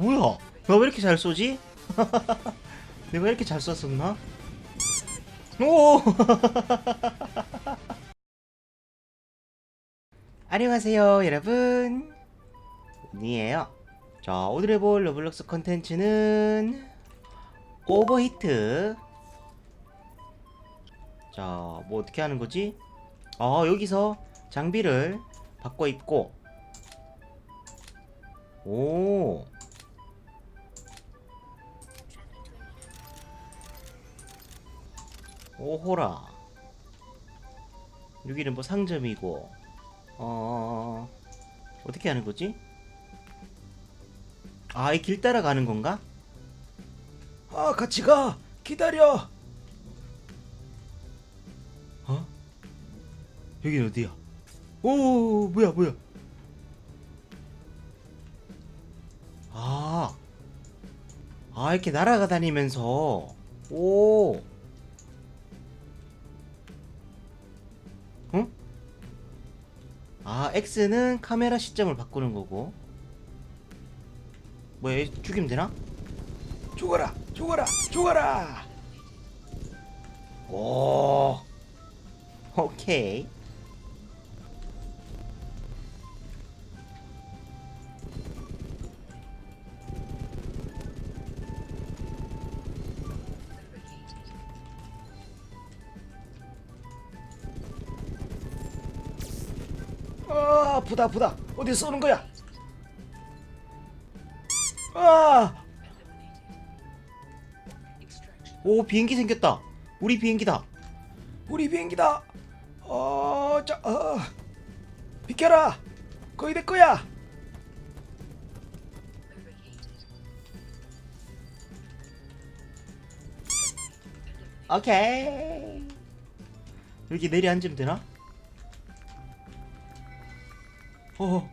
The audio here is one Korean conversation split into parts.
뭐야? 내가 왜 이렇게 잘 쏘지? 내가 이렇게 잘 쐈었나? 오! 안녕하세요, 여러분. 니에요. 자, 오늘 해볼 러블록스 컨텐츠는 오버히트. 자, 뭐 어떻게 하는 거지? 아, 여기서 장비를 바꿔 입고 오. 오호라. 여기는 뭐 상점이고, 어, 어떻게 하는 거지? 아, 이 길 따라가는 건가? 아 같이 가 기다려 어? 여긴 어디야? 오, 뭐야, 뭐야? 아, 아, 이렇게 날아가 다니면서, 오, 아, X는 카메라 시점을 바꾸는 거고, 뭐야, 얘 죽이면 되나? 죽어라 죽어라 죽어라 오, 오케이. 아 아프다 아프다 어디 쏘는 거야 아 오, 비행기 생겼다. 우리 비행기다. 우리 비행기다 어자 어. 비켜라 거의 내 거야 오케이. 여기 내려 앉으면 되나? 어.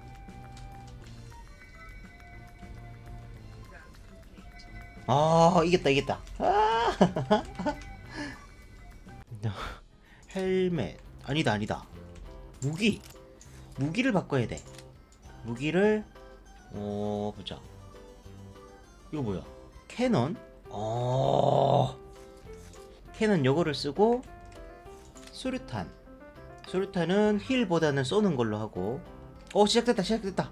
아, 이겼다, 이겼다. 아. 헬멧. 아니다, 아니다. 무기. 무기를 바꿔야 돼. 무기를 어, 보자. 이거 뭐야? 캐논? 어. 캐논 요거를 쓰고 수류탄 수류탄은 힐보다는 쏘는 걸로 하고 오 시작됐다 시작됐다.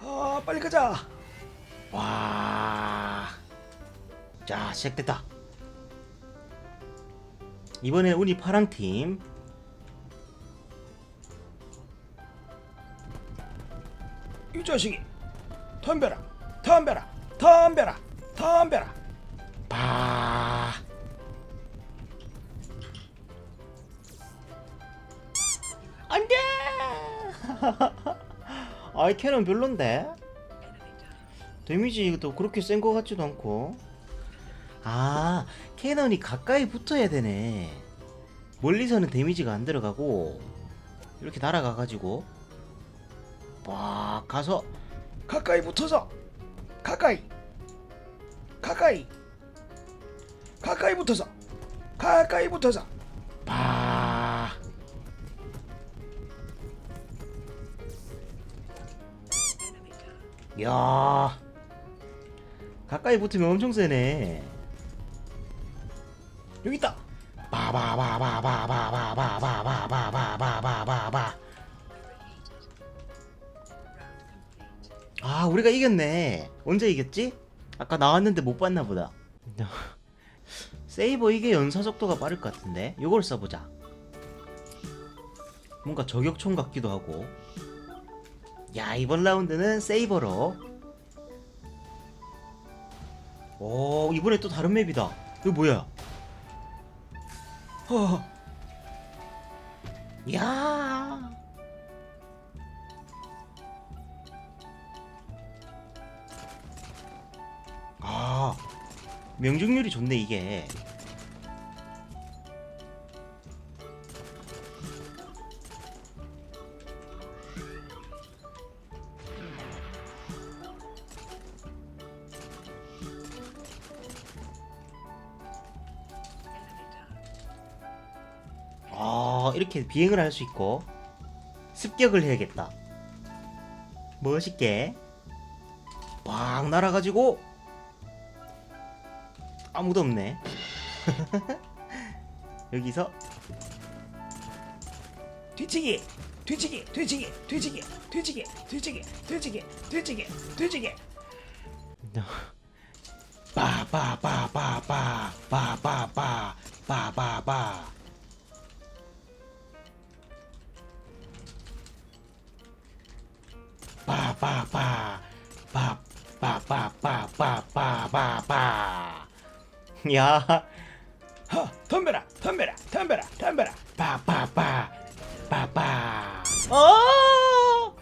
아 빨리 가자. 와자 시작됐다. 이번엔 우리 파랑팀. 이 자식이. 덤벼라 덤벼라 덤벼라 덤벼라. 바 아이 캐논 별론데. 데미지 이것도 그렇게 센거 같지도 않고. 아 캐논이 가까이 붙어야 되네. 멀리서는 데미지가 안 들어가고 이렇게 날아가 가지고. 와 가서 가까이 붙어서 가까이 가까이 가까이 붙어서 가까이 붙어서 야 가까이 붙으면 엄청 세네 여기 있다 바바바바바바바바바바바바바바바 아 우리가 이겼네 언제 이겼지? 아까 나왔는데 못 봤나 보다 세이버 이게 연사 속도가 빠를 것 같은데 이걸 써보자 뭔가 저격총 같기도 하고 야 이번 라운드는 세이버로. 오 이번에 또 다른 맵이다. 이거 뭐야? 어, 야. 아, 명중률이 좋네, 이게. 이렇게 비행을 할 수 있고, 습격을 해야겠다. 멋있게. 막 날아가지고 아무도 없네. 여기서 뒤치기 뒤치기 뒤치기 뒤치기 뒤치기 뒤치기 뒤치기 뒤치기 뒤치기 빠빠빠빠빠빠빠빠빠 빠 빠빠 빠빠빠빠빠빠빠 야. 하 덤벼라 덤벼라 덤벼라 덤벼라. 빠빠빠. 빠빠. 아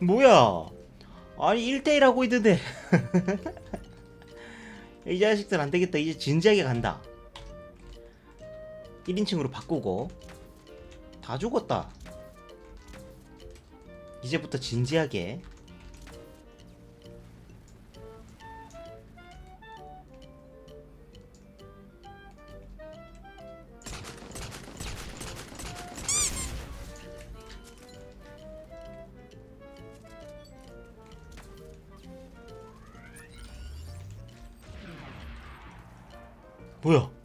뭐야? 아니 1대1 하고 있는데. 이 자식들 안 되겠다. 이제 진지하게 간다. 1인칭으로 바꾸고. 다 죽었다 이제부터 진지하게. 뭐야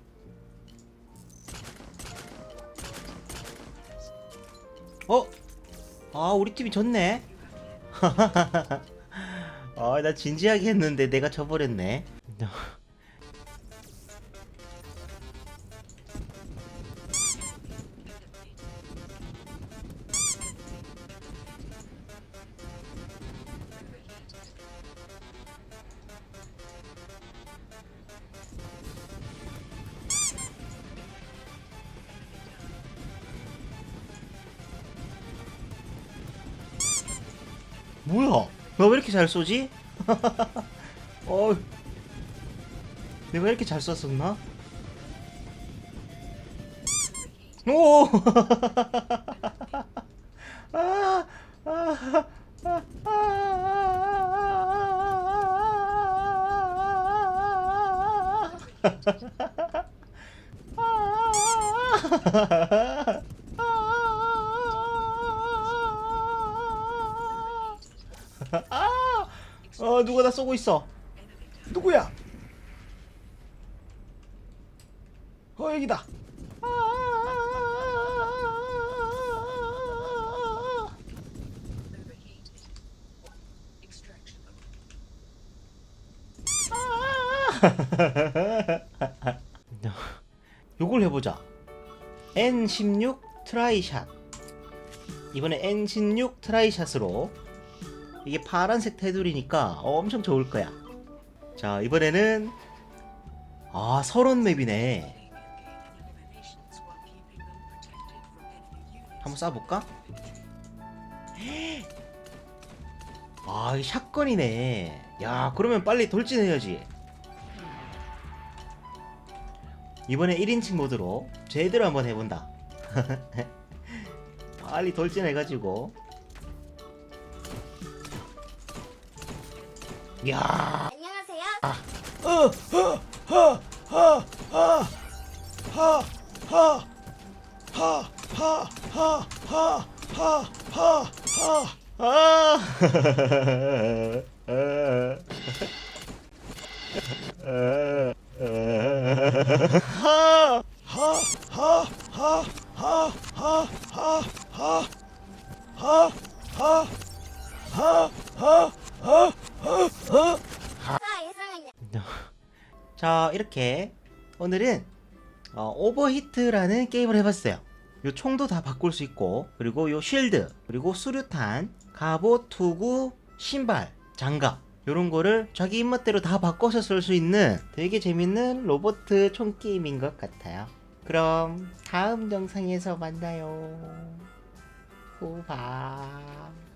아 우리 팀이 졌네. 아나 진지하게 했는데 내가 져버렸네 뭐야 나 왜 이렇게 잘 쏘지? 어 내가 이렇게 잘 쐈었나? 오! 아, 아, 아, 아! 어 누가 나 쏘고 있어 누구야 어 여기다 요걸 해보자 N16 트라이샷 이번에 N16 트라이샷으로 이게 파란색 테두리니까 엄청 좋을 거야. 자 이번에는 아 서론 맵이네. 한번 쏴볼까? 아 이게 샷건이네. 야 그러면 빨리 돌진해야지. 이번에 1인칭 모드로 제대로 한번 해본다. 빨리 돌진해가지고 야 안녕하세요. 아! 아, 예상했네. 자 이렇게 오늘은 어, 오버히트라는 게임을 해봤어요. 요 총도 다 바꿀 수 있고 그리고 요 쉴드 그리고 수류탄 갑옷 투구 신발 장갑 요런 거를 자기 입맛대로 다 바꿔서 쓸 수 있는 되게 재밌는 로봇 총 게임인 것 같아요. 그럼 다음 영상에서 만나요. 후바.